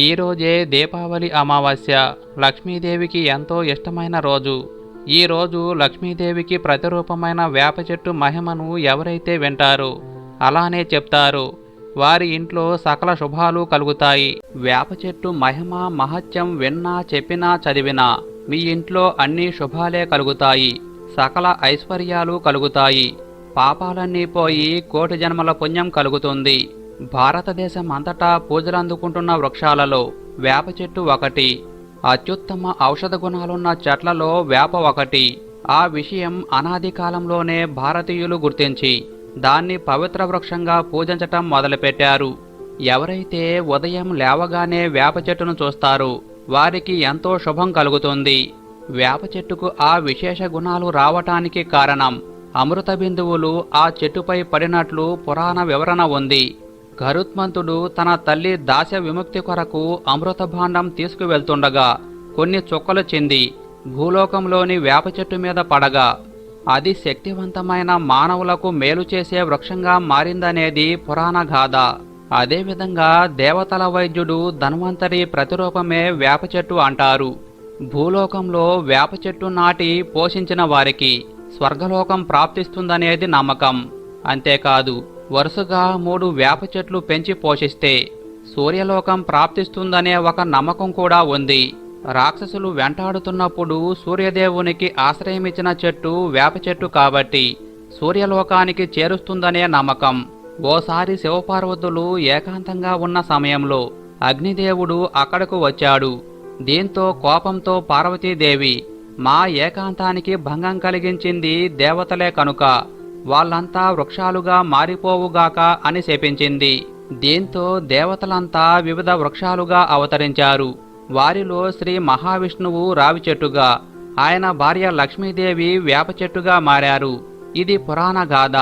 ఈరోజే దీపావళి అమావాస్య. లక్ష్మీదేవికి ఎంతో ఇష్టమైన రోజు. ఈ రోజు లక్ష్మీదేవికి ప్రతిరూపమైన వేప చెట్టు మహిమను ఎవరైతే వింటారో అలానే చెప్తారు. వారి ఇంట్లో సకల శుభాలు కలుగుతాయి. వేప చెట్టు మహిమ మహత్యం విన్నా చెప్పినా చదివినా మీ ఇంట్లో అన్ని శుభాలే కలుగుతాయి. సకల ఐశ్వర్యాలు కలుగుతాయి. పాపాలన్నీ పోయి కోటి జన్మల పుణ్యం కలుగుతుంది. భారతదేశం అంతటా పూజలు అందుకుంటున్న వృక్షాలలో వేప చెట్టు ఒకటి అత్యుత్తమ ఔషధ గుణాలున్న చెట్లలో వేప ఒకటి. ఆ విషయం అనాది కాలంలోనే భారతీయులు గుర్తించి దాన్ని పవిత్ర వృక్షంగా పూజించటం మొదలుపెట్టారు. ఎవరైతే ఉదయం లేవగానే వేప చెట్టును చూస్తారో వారికి ఎంతో శుభం కలుగుతుంది. వేప చెట్టుకు ఆ విశేష గుణాలు రావటానికి కారణం అమృత బిందువులు ఆ చెట్టుపై పడినట్లు పురాణ వివరణ ఉంది. గరుత్మంతుడు తన తల్లి దాస్య విముక్తి కొరకు అమృత భాండం తీసుకువెళ్తుండగా కొన్ని చుక్కలు చెంది భూలోకంలోని వేప చెట్టు మీద పడగా అది శక్తివంతమైన మానవులకు మేలు చేసే వృక్షంగా మారిందనేది పురాణ గాథ. అదేవిధంగా దేవతల వైద్యుడు ధన్వంతరి ప్రతిరూపమే వేప చెట్టు అంటారు. భూలోకంలో వేప చెట్టు నాటి పోషించిన వారికి స్వర్గలోకం ప్రాప్తిస్తుందనేది నమ్మకం. అంతేకాదు వరుసగా మూడు వేప చెట్లు పెంచి పోషిస్తే సూర్యలోకం ప్రాప్తిస్తుందనే ఒక నమ్మకం కూడా ఉంది. రాక్షసులు వెంటాడుతున్నప్పుడు సూర్యదేవునికి ఆశ్రయమిచ్చిన చెట్టు వేప చెట్టు కాబట్టి సూర్యలోకానికి చేరుస్తుందనే నమ్మకం. ఓసారి శివపార్వతులు ఏకాంతంగా ఉన్న సమయంలో అగ్నిదేవుడు అక్కడకు వచ్చాడు. దీంతో కోపంతో పార్వతీదేవి మా ఏకాంతానికి భంగం కలిగించింది దేవతలే కనుక. వాళ్ళంతా వృక్షాలుగా మారిపోవుగాక అని శపించింది. దీంతో దేవతలంతా వివిధ వృక్షాలుగా అవతరించారు. వారిలో శ్రీ మహావిష్ణువు రావి చెట్టుగా ఆయన భార్య లక్ష్మీదేవి వేప చెట్టుగా మారారు. ఇది పురాణ గాథ.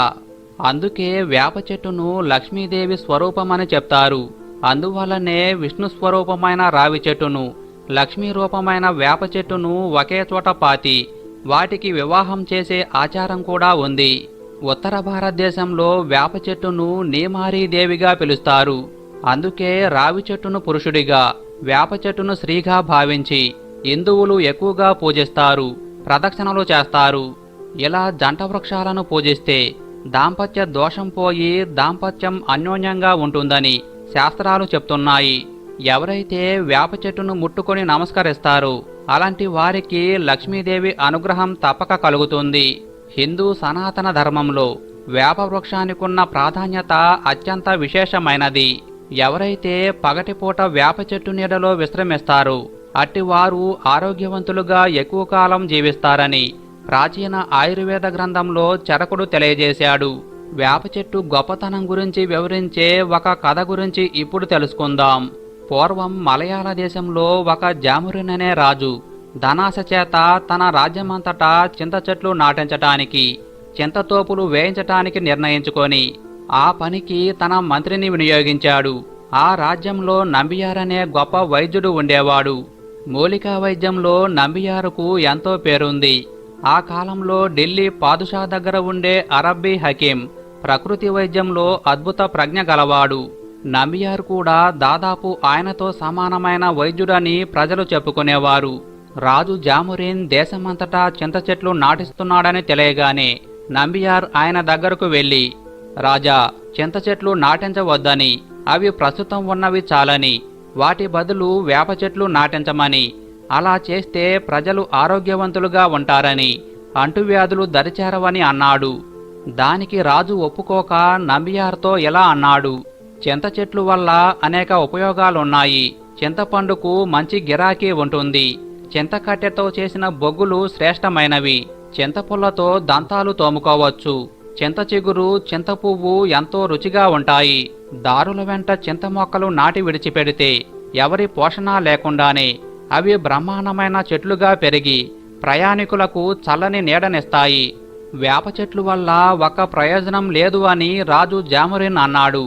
అందుకే వేప చెట్టును లక్ష్మీదేవి స్వరూపమని చెప్తారు. అందువల్లనే విష్ణు స్వరూపమైన రావి చెట్టును లక్ష్మీ రూపమైన వేప చెట్టును ఒకే చోట పాతి వాటికి వివాహం చేసే ఆచారం కూడా ఉంది. ఉత్తర భారతదేశంలో వేప చెట్టును నీమారీదేవిగా పిలుస్తారు. అందుకే రావి చెట్టును పురుషుడిగా వేప చెట్టును స్త్రీగా భావించి హిందువులు ఎక్కువగా పూజిస్తారు ప్రదక్షిణలు చేస్తారు. ఇలా జంట వృక్షాలను పూజిస్తే దాంపత్య దోషం పోయి దాంపత్యం అన్యోన్యంగా ఉంటుందని శాస్త్రాలు చెప్తున్నాయి. ఎవరైతే వేప చెట్టును ముట్టుకొని నమస్కరిస్తారో అలాంటి వారికి లక్ష్మీదేవి అనుగ్రహం తప్పక కలుగుతుంది. హిందూ సనాతన ధర్మంలో వేపవృక్షానికున్న ప్రాధాన్యత అత్యంత విశేషమైనది. ఎవరైతే పగటిపూట వేప చెట్టు నీడలో విశ్రమిస్తారో అట్టివారు ఆరోగ్యవంతులుగా ఎక్కువ కాలం జీవిస్తారని ప్రాచీన ఆయుర్వేద గ్రంథంలో చరకుడు తెలియజేశాడు. వేప చెట్టు గొప్పతనం గురించి వివరించే ఒక కథ గురించి ఇప్పుడు తెలుసుకుందాం. పూర్వం మలయాళ దేశంలో ఒక జామురిననే రాజు ధనాశ చేత తన రాజ్యమంతటా చింత చెట్లు నాటించటానికి చింతతోపులు వేయించటానికి నిర్ణయించుకొని ఆ పనికి తన మంత్రిని వినియోగించాడు. ఆ రాజ్యంలో నంబియారనే గొప్ప వైద్యుడు ఉండేవాడు. మూలికా వైద్యంలో నంబియారుకు ఎంతో పేరుంది. ఆ కాలంలో ఢిల్లీ పాదుషా దగ్గర ఉండే అరబ్బీ హకీం ప్రకృతి వైద్యంలో అద్భుత ప్రజ్ఞ గలవాడు. నంబియార్ కూడా దాదాపు ఆయనతో సమానమైన వైద్యుడని ప్రజలు చెప్పుకునేవారు. రాజు జామురీన్ దేశమంతటా చింత చెట్లు నాటిస్తున్నాడని తెలియగానే నంబియార్ ఆయన దగ్గరకు వెళ్ళి రాజా చింత చెట్లు నాటించవద్దని అవి ప్రస్తుతం ఉన్నవి చాలని వాటి బదులు వేప చెట్లు నాటించమని అలా చేస్తే ప్రజలు ఆరోగ్యవంతులుగా ఉంటారని అంటువ్యాధులు దరిచేరవని అన్నాడు. దానికి రాజు ఒప్పుకోక నంబియార్తో ఇలా అన్నాడు చింత చెట్లు వల్ల అనేక ఉపయోగాలున్నాయి చింతపండుకు మంచి గిరాకీ ఉంటుంది చింతకట్టెతో చేసిన బొగ్గులు శ్రేష్టమైనవి. చింతపుల్లతో దంతాలు తోముకోవచ్చు. చింత చిగురు చింత పువ్వు ఎంతో రుచిగా ఉంటాయి. దారుల వెంట చింత మొక్కలు నాటి విడిచిపెడితే ఎవరి పోషణ లేకుండానే అవి బ్రహ్మాండమైన చెట్లుగా పెరిగి ప్రయాణికులకు చల్లని నీడనిస్తాయి. వేప చెట్లు వల్ల ఒక ప్రయోజనం లేదు అని రాజు జామరిన్ అన్నాడు.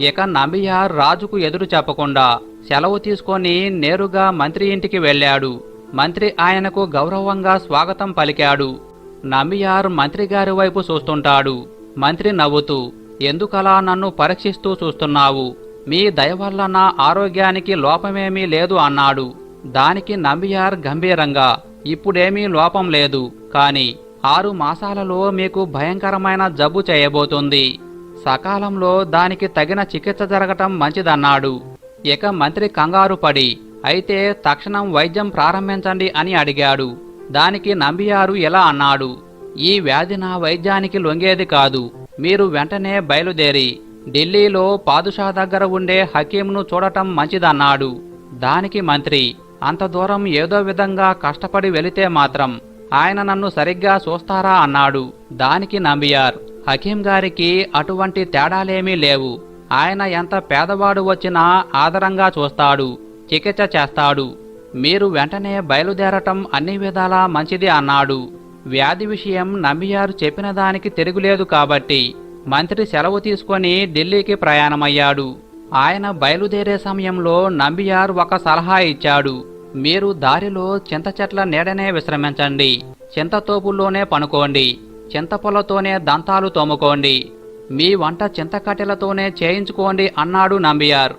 ఇక నంబియార్ రాజుకు ఎదురు చెప్పకుండా సెలవు తీసుకొని నేరుగా మంత్రి ఇంటికి వెళ్ళాడు. మంత్రి ఆయనకు గౌరవంగా స్వాగతం పలికాడు. నంబియార్ మంత్రి గారి వైపు చూస్తుంటాడు. మంత్రి నవ్వుతూ ఎందుకలా నన్ను పరీక్షిస్తూ చూస్తున్నావు? మీ దయ వల్ల నా ఆరోగ్యానికి లోపమేమీ లేదు అన్నాడు. దానికి నంబియార్ గంభీరంగా ఇప్పుడేమీ లోపం లేదు. కాని ఆరు మాసాలలో మీకు భయంకరమైన జబ్బు చేయబోతుంది. సకాలంలో దానికి తగిన చికిత్స జరగటం మంచిదన్నాడు ఇక మంత్రి కంగారు పడి అయితే తక్షణం వైద్యం ప్రారంభించండి అని అడిగాడు. దానికి నంబియారు ఎలా అన్నాడు. ఈ వ్యాధి నా వైద్యానికి లొంగేది కాదు. మీరు వెంటనే బయలుదేరి ఢిల్లీలో పాదుషా దగ్గర ఉండే హకీంను చూడటం మంచిదన్నాడు. దానికి మంత్రి అంత దూరం ఏదో విధంగా కష్టపడి వెళితే మాత్రం ఆయన నన్ను సరిగ్గా చూస్తారా అన్నాడు. దానికి నంబియార్ హకీం గారికి అటువంటి తేడాలేమీ లేవు. ఆయన ఎంత పేదవాడు వచ్చినా ఆదరంగా చూస్తాడు. చికిత్స చేస్తాడు. మీరు వెంటనే బయలుదేరటం అన్ని విధాలా మంచిది అన్నాడు. వ్యాధి విషయం నమ్మియారు చెప్పిన దానికి తిరుగులేదు కాబట్టి మంత్రి సెలవు తీసుకొని ఢిల్లీకి ప్రయాణమయ్యాడు. ఆయన బయలుదేరే సమయంలో నంబియార్ ఒక సలహా ఇచ్చాడు. మీరు దారిలో చింత చెట్ల నీడనే విశ్రమించండి. చింతతోపుల్లోనే పనుకోండి. చింతపొలతోనే దంతాలు తోముకోండి. మీ వంట చింతకట్టెలతోనే చేయించుకోండి అన్నాడు నంబియార్.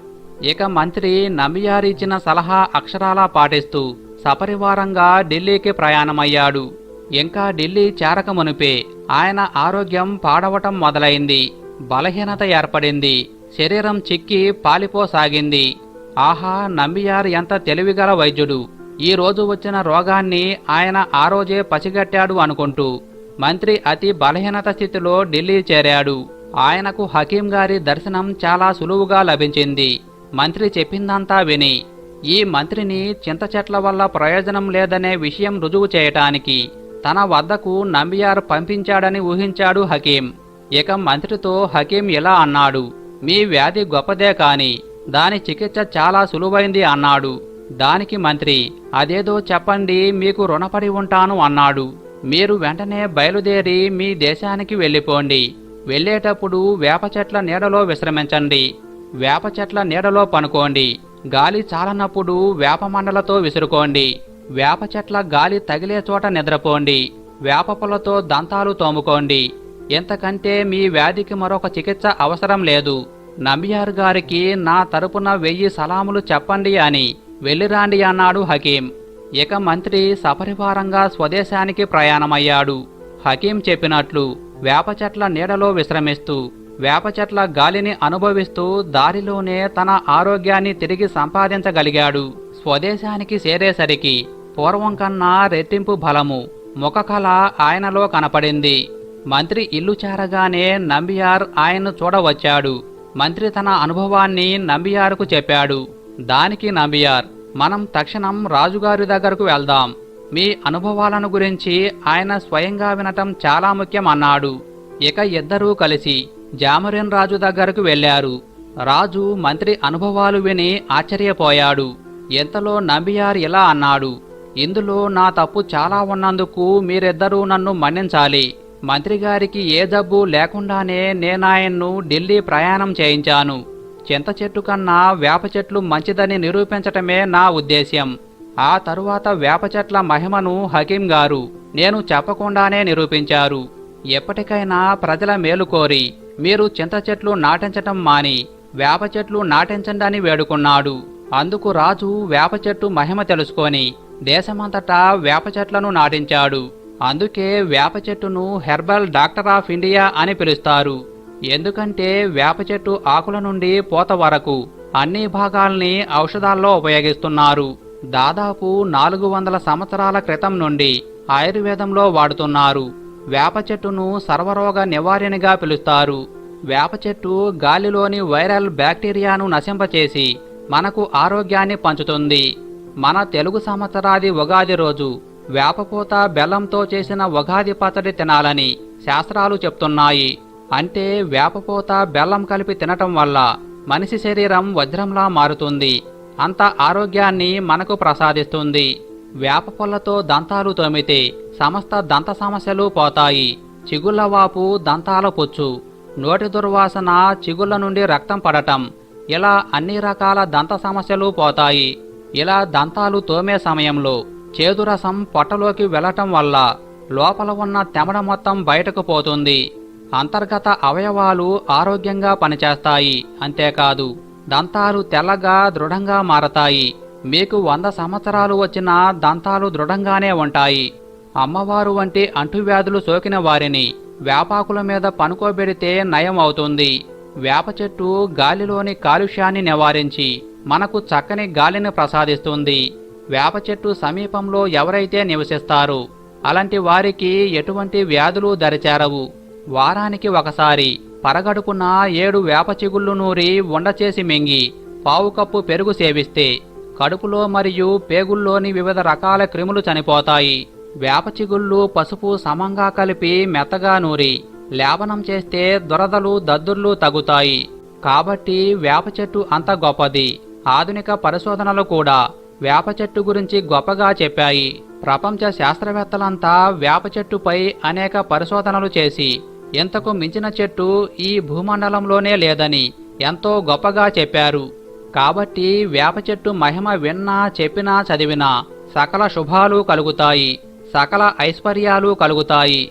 ఇక మంత్రి నంబియార్ ఇచ్చిన సలహా అక్షరాలా పాటిస్తూ సపరివారంగా ఢిల్లీకి ప్రయాణమయ్యాడు. ఇంకా ఢిల్లీ చేరకమునిపే ఆయన ఆరోగ్యం పాడవటం మొదలైంది. బలహీనత ఏర్పడింది. శరీరం చిక్కి పాలిపోసాగింది. ఆహా నంబియార్ ఎంత తెలివిగల వైద్యుడు. ఈ రోజు వచ్చిన రోగాన్ని ఆయన ఆ రోజే పసిగట్టాడు అనుకుంటూ మంత్రి అతి బలహీనత స్థితిలో ఢిల్లీ చేరాడు. ఆయనకు హకీం గారి దర్శనం చాలా సులువుగా లభించింది. మంత్రి చెప్పిందంతా విని ఈ మంత్రిని చింత చెట్ల వల్ల ప్రయోజనం లేదనే విషయం రుజువు చేయటానికి తన వద్దకు నంబియార్ పంపించాడని ఊహించాడు హకీం. ఇక మంత్రితో హకీం ఇలా అన్నాడు మీ వ్యాధి గొప్పదే కాని దాని చికిత్స చాలా సులువైంది అన్నాడు. దానికి మంత్రి అదేదో చెప్పండి మీకు రుణపడి ఉంటాను అన్నాడు. మీరు వెంటనే బయలుదేరి మీ దేశానికి వెళ్ళిపోండి. వెళ్ళేటప్పుడు వేప చెట్ల నీడలో విశ్రమించండి. వేప చెట్ల నీడలో పనుకోండి. గాలి చాలనప్పుడు వేప మండలతో విసురుకోండి. వేప చెట్ల గాలి తగిలే చోట నిద్రపోండి. వేప పొలతో దంతాలు తోముకోండి. ఇంతకంటే మీ వ్యాధికి మరొక చికిత్స అవసరం లేదు. నంబియార్ గారికి నా తరపున వెయ్యి సలాములు చెప్పండి అని వెళ్ళిరాండి అన్నాడు హకీం. ఇక మంత్రి సపరివారంగా స్వదేశానికి ప్రయాణమయ్యాడు. హకీం చెప్పినట్లు వేప చెట్ల నీడలో విశ్రమిస్తూ వేప చెట్ల గాలిని అనుభవిస్తూ దారిలోనే తన ఆరోగ్యాన్ని తిరిగి సంపాదించగలిగాడు. స్వదేశానికి చేరేసరికి పూర్వం కన్నా రెట్టింపు బలము ముఖకళ ఆయనలో కనపడింది. మంత్రి ఇల్లు చేరగానే నంబియార్ ఆయన్ను చూడవచ్చాడు. మంత్రి తన అనుభవాన్ని నంబియార్కు చెప్పాడు. దానికి నంబియార్ మనం తక్షణం రాజుగారి దగ్గరకు వెళ్దాం. మీ అనుభవాలను గురించి ఆయన స్వయంగా వినటం చాలా ముఖ్యం అన్నాడు. ఇక ఇద్దరూ కలిసి జామరిన్ రాజు దగ్గరకు వెళ్ళారు రాజు మంత్రి అనుభవాలు విని ఆశ్చర్యపోయాడు. ఎంతలో నంబియార్ ఇలా అన్నాడు ఇందులో నా తప్పు చాలా ఉన్నందుకు మీరిద్దరూ నన్ను మన్నించాలి. మంత్రి గారికి ఏ జబ్బు లేకుండానే నేనాయన్ను ఢిల్లీ ప్రయాణం చేయించాను. చింత చెట్టు కన్నా వేప చెట్లు మంచిదని నిరూపించటమే నా ఉద్దేశ్యం. ఆ తరువాత వేప చెట్ల మహిమను హకీం గారు నేను చెప్పకుండానే నిరూపించారు. ఎప్పటికైనా ప్రజల మేలు కోరి మీరు చింత చెట్లు నాటించటం మాని వేప చెట్లు నాటించండి అని వేడుకున్నాడు. అందుకు రాజు వేప చెట్టు మహిమ తెలుసుకొని దేశమంతటా వేప చెట్లను నాటించాడు. అందుకే వేప చెట్టును హెర్బల్ డాక్టర్ ఆఫ్ ఇండియా అని పిలుస్తారు. ఎందుకంటే వేప చెట్టు ఆకుల నుండి పూత వరకు అన్ని భాగాల్ని ఔషధాల్లో ఉపయోగిస్తున్నారు. దాదాపు నాలుగు వందల సంవత్సరాల క్రితం నుండి ఆయుర్వేదంలో వాడుతున్నారు. వేప చెట్టును సర్వరోగ నివారణగా పిలుస్తారు. వేప చెట్టు గాలిలోని వైరల్ బ్యాక్టీరియాను నశింపచేసి మనకు ఆరోగ్యాన్ని పంచుతుంది. మన తెలుగు సంవత్సరాది ఉగాది రోజు వేపపూత బెల్లంతో చేసిన ఉగాది పచ్చడి తినాలని శాస్త్రాలు చెప్తున్నాయి. అంటే వేపపూత బెల్లం కలిపి తినటం వల్ల మనిషి శరీరం వజ్రంలా మారుతుంది. అంత ఆరోగ్యాన్ని మనకు ప్రసాదిస్తుంది. వేప పొల్లతో దంతాలు తోమితే సమస్త దంత సమస్యలు పోతాయి. చిగుళ్ళవాపు దంతాల పొచ్చు. నోటి దుర్వాసన చిగుళ్ళ నుండి రక్తం పడటం. ఇలా అన్ని రకాల దంత సమస్యలు పోతాయి. ఇలా దంతాలు తోమే సమయంలో చేదు రసం పొట్టలోకి వెళ్ళటం వల్ల లోపల ఉన్న తెమడ మొత్తం బయటకు పోతుంది. అంతర్గత అవయవాలు ఆరోగ్యంగా పనిచేస్తాయి. అంతేకాదు దంతాలు తెల్లగా దృఢంగా మారతాయి. మీకు వంద సంవత్సరాలు వచ్చినా దంతాలు దృఢంగానే ఉంటాయి. అమ్మవారు వంటి అంటువ్యాధులు సోకిన వారిని వేపాకుల మీద పనుకోబెడితే నయం అవుతుంది. వేప చెట్టు గాలిలోని కాలుష్యాన్ని నివారించి మనకు చక్కని గాలిని ప్రసాదిస్తుంది. వేప చెట్టు సమీపంలో ఎవరైతే నివసిస్తారు అలాంటి వారికి ఎటువంటి వ్యాధులు దరిచేరవు. వారానికి ఒకసారి పరగడుకున్న ఏడు వేప చిగుళ్ళు నూరి ఉండచేసి మింగి పావు కప్పు పెరుగు సేవిస్తే కడుపులో మరియు పేగుల్లోని వివిధ రకాల క్రిములు చనిపోతాయి. వేప చిగుళ్ళు పసుపు సమంగా కలిపి మెత్తగా నూరి లేపనం చేస్తే దురదలు దద్దుర్లు తగ్గుతాయి. కాబట్టి వేప చెట్టు అంత గొప్పది. ఆధునిక పరిశోధనలు కూడా వేప చెట్టు గురించి గొప్పగా చెప్పాయి. ప్రపంచ శాస్త్రవేత్తలంతా వేప చెట్టుపై అనేక పరిశోధనలు చేసి ఇంతకు మించిన చెట్టు ఈ భూమండలంలోనే లేదని ఎంతో గొప్పగా చెప్పారు. కాబట్టి వేప చెట్టు మహిమ విన్నా చెప్పినా చదివినా సకల శుభాలు కలుగుతాయి సకల ఐశ్వర్యాలు కలుగుతాయి.